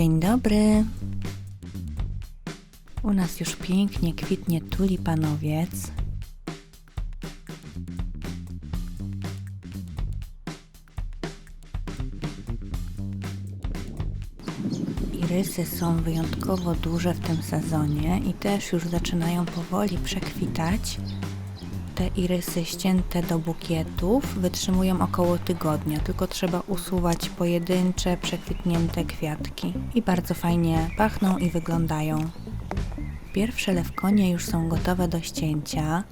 Dzień dobry. U nas już pięknie kwitnie tulipanowiec. Irysy są wyjątkowo duże w tym sezonie i też już zaczynają powoli przekwitać. Te irysy ścięte do bukietów wytrzymują około tygodnia, tylko trzeba usuwać pojedyncze, przekwitnięte kwiatki i bardzo fajnie pachną i wyglądają. Pierwsze lewkonie już są gotowe do ścięcia,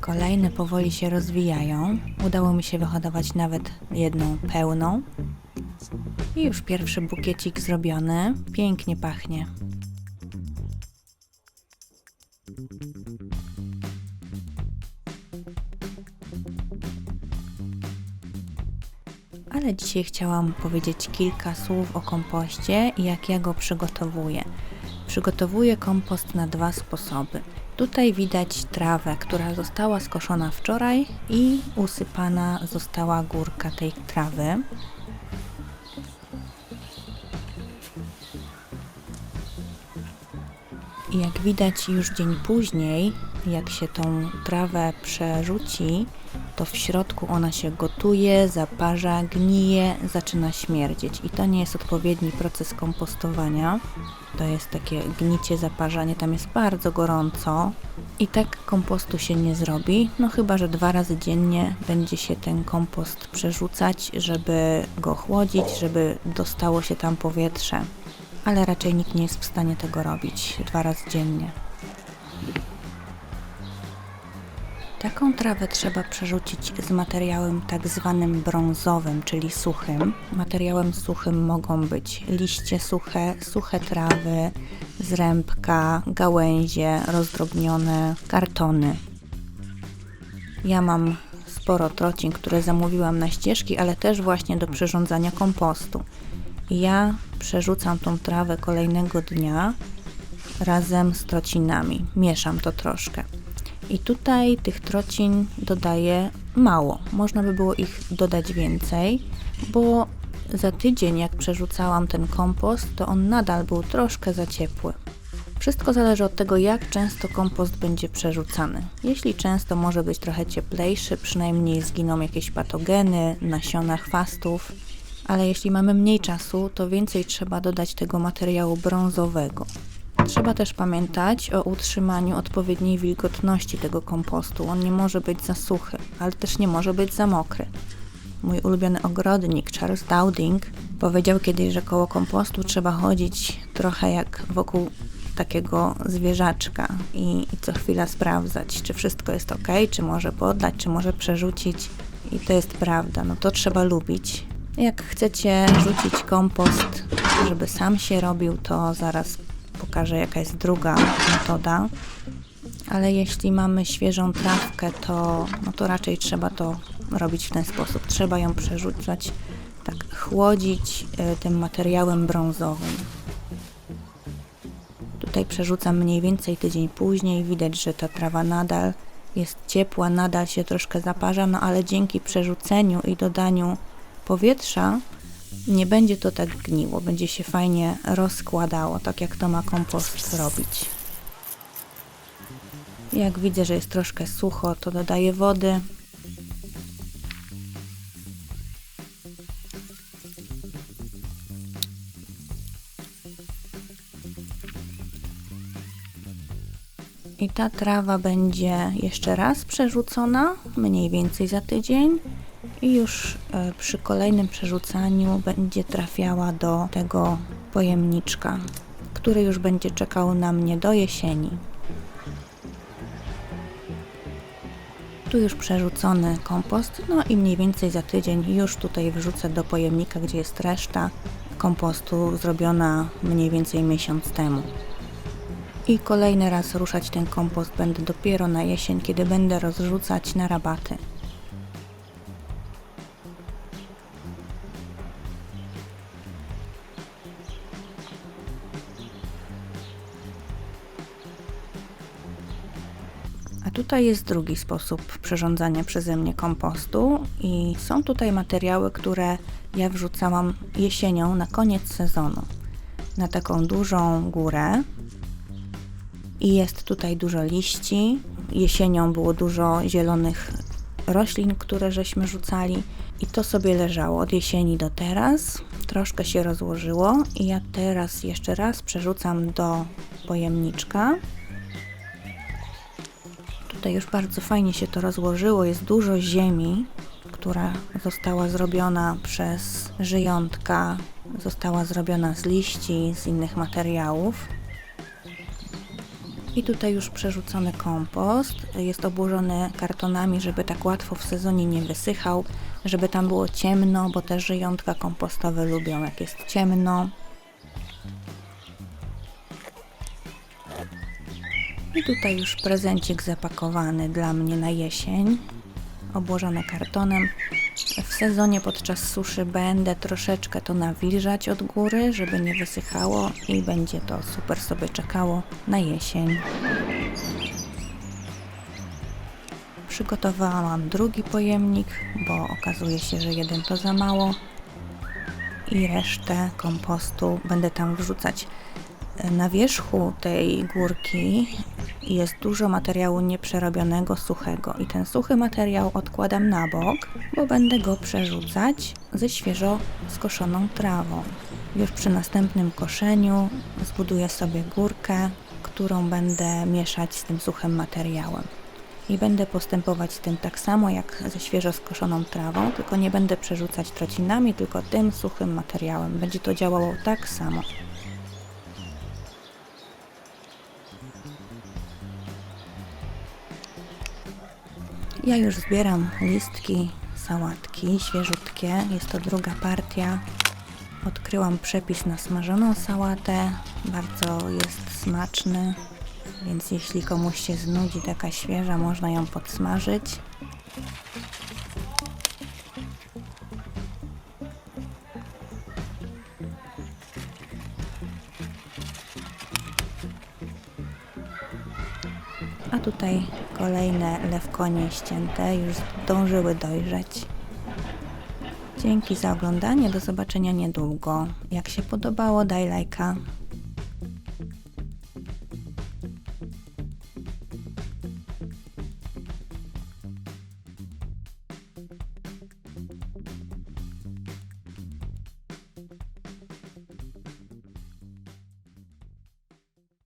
kolejne powoli się rozwijają. Udało mi się wyhodować nawet jedną pełną. I już pierwszy bukiecik zrobiony. Pięknie pachnie. Ale dzisiaj chciałam powiedzieć kilka słów o kompoście i jak ja go przygotowuję. Przygotowuję kompost na dwa sposoby. Tutaj widać trawę, która została skoszona wczoraj i usypana została górka tej trawy. Jak widać już dzień później, jak się tą trawę przerzuci, to w środku ona się gotuje, zaparza, gnije, zaczyna śmierdzieć. I to nie jest odpowiedni proces kompostowania. To jest takie gnicie, zaparzanie, tam jest bardzo gorąco. I tak kompostu się nie zrobi, no chyba, że dwa razy dziennie będzie się ten kompost przerzucać, żeby go chłodzić, żeby dostało się tam powietrze. Ale raczej nikt nie jest w stanie tego robić dwa razy dziennie. Taką trawę trzeba przerzucić z materiałem tak zwanym brązowym, czyli suchym. Materiałem suchym mogą być liście suche, suche trawy, zrębka, gałęzie rozdrobnione, kartony. Ja mam sporo trocin, które zamówiłam na ścieżki, ale też właśnie do przyrządzania kompostu. Ja przerzucam tą trawę kolejnego dnia razem z trocinami. Mieszam to troszkę. I tutaj tych trocin dodaję mało. Można by było ich dodać więcej, bo za tydzień, jak przerzucałam ten kompost, to on nadal był troszkę za ciepły. Wszystko zależy od tego, jak często kompost będzie przerzucany. Jeśli często może być trochę cieplejszy, przynajmniej zginą jakieś patogeny, nasiona chwastów, ale jeśli mamy mniej czasu, to więcej trzeba dodać tego materiału brązowego. Trzeba też pamiętać o utrzymaniu odpowiedniej wilgotności tego kompostu. On nie może być za suchy, ale też nie może być za mokry. Mój ulubiony ogrodnik Charles Dowding powiedział kiedyś, że koło kompostu trzeba chodzić trochę jak wokół takiego zwierzaczka i, i co chwila sprawdzać, czy wszystko jest ok, czy może podlać, czy może przerzucić. I to jest prawda, no to trzeba lubić. Jak chcecie rzucić kompost, żeby sam się robił, to zaraz pokażę jaka jest druga metoda. Ale jeśli mamy świeżą trawkę, to, no to raczej trzeba to robić w ten sposób. Trzeba ją przerzucać, tak chłodzić y, tym materiałem brązowym. Tutaj przerzucam mniej więcej tydzień później. Widać, że ta trawa nadal jest ciepła, nadal się troszkę zaparza, no ale dzięki przerzuceniu i dodaniu powietrza nie będzie to tak gniło, będzie się fajnie rozkładało, tak jak to ma kompost robić. Jak widzę, że jest troszkę sucho, to dodaję wody. I ta trawa będzie jeszcze raz przerzucona, mniej więcej za tydzień i już e, przy kolejnym przerzucaniu będzie trafiała do tego pojemniczka, który już będzie czekał na mnie do jesieni. Tu już przerzucony kompost, no i mniej więcej za tydzień już tutaj wrzucę do pojemnika, gdzie jest reszta kompostu zrobiona mniej więcej miesiąc temu. I kolejny raz ruszać ten kompost będę dopiero na jesień, kiedy będę rozrzucać na rabaty. A tutaj jest drugi sposób przyrządzania przeze mnie kompostu i są tutaj materiały, które ja wrzucałam jesienią na koniec sezonu. na taką dużą górę. I jest tutaj dużo liści. Jesienią było dużo zielonych roślin, które żeśmy rzucali. I to sobie leżało od jesieni do teraz. Troszkę się rozłożyło i ja teraz jeszcze raz przerzucam do pojemniczka. Tutaj już bardzo fajnie się to rozłożyło. Jest dużo ziemi, która została zrobiona przez żyjątka, została zrobiona z liści, z innych materiałów. I tutaj już przerzucony kompost. Jest obłożony kartonami, żeby tak łatwo w sezonie nie wysychał, żeby tam było ciemno, bo te żyjątka kompostowe lubią jak jest ciemno. I tutaj już prezencik zapakowany dla mnie na jesień, obłożony kartonem. W sezonie podczas suszy będę troszeczkę to nawilżać od góry, żeby nie wysychało i będzie to super sobie czekało na jesień. Przygotowałam drugi pojemnik, bo okazuje się, że jeden to za mało i resztę kompostu będę tam wrzucać. Na wierzchu tej górki jest dużo materiału nieprzerobionego, suchego i ten suchy materiał odkładam na bok, bo będę go przerzucać ze świeżo skoszoną trawą. Już przy następnym koszeniu zbuduję sobie górkę, którą będę mieszać z tym suchym materiałem. I będę postępować z tym tak samo jak ze świeżo skoszoną trawą, tylko nie będę przerzucać trocinami, tylko tym suchym materiałem. Będzie to działało tak samo. Ja już zbieram listki sałatki, świeżutkie. Jest to druga partia. Odkryłam przepis na smażoną sałatę. Bardzo jest smaczny, więc jeśli komuś się znudzi taka świeża, można ją podsmażyć. A tutaj kolejne lewkonie ścięte już zdążyły dojrzeć. Dzięki za oglądanie, do zobaczenia niedługo. Jak się podobało, daj lajka.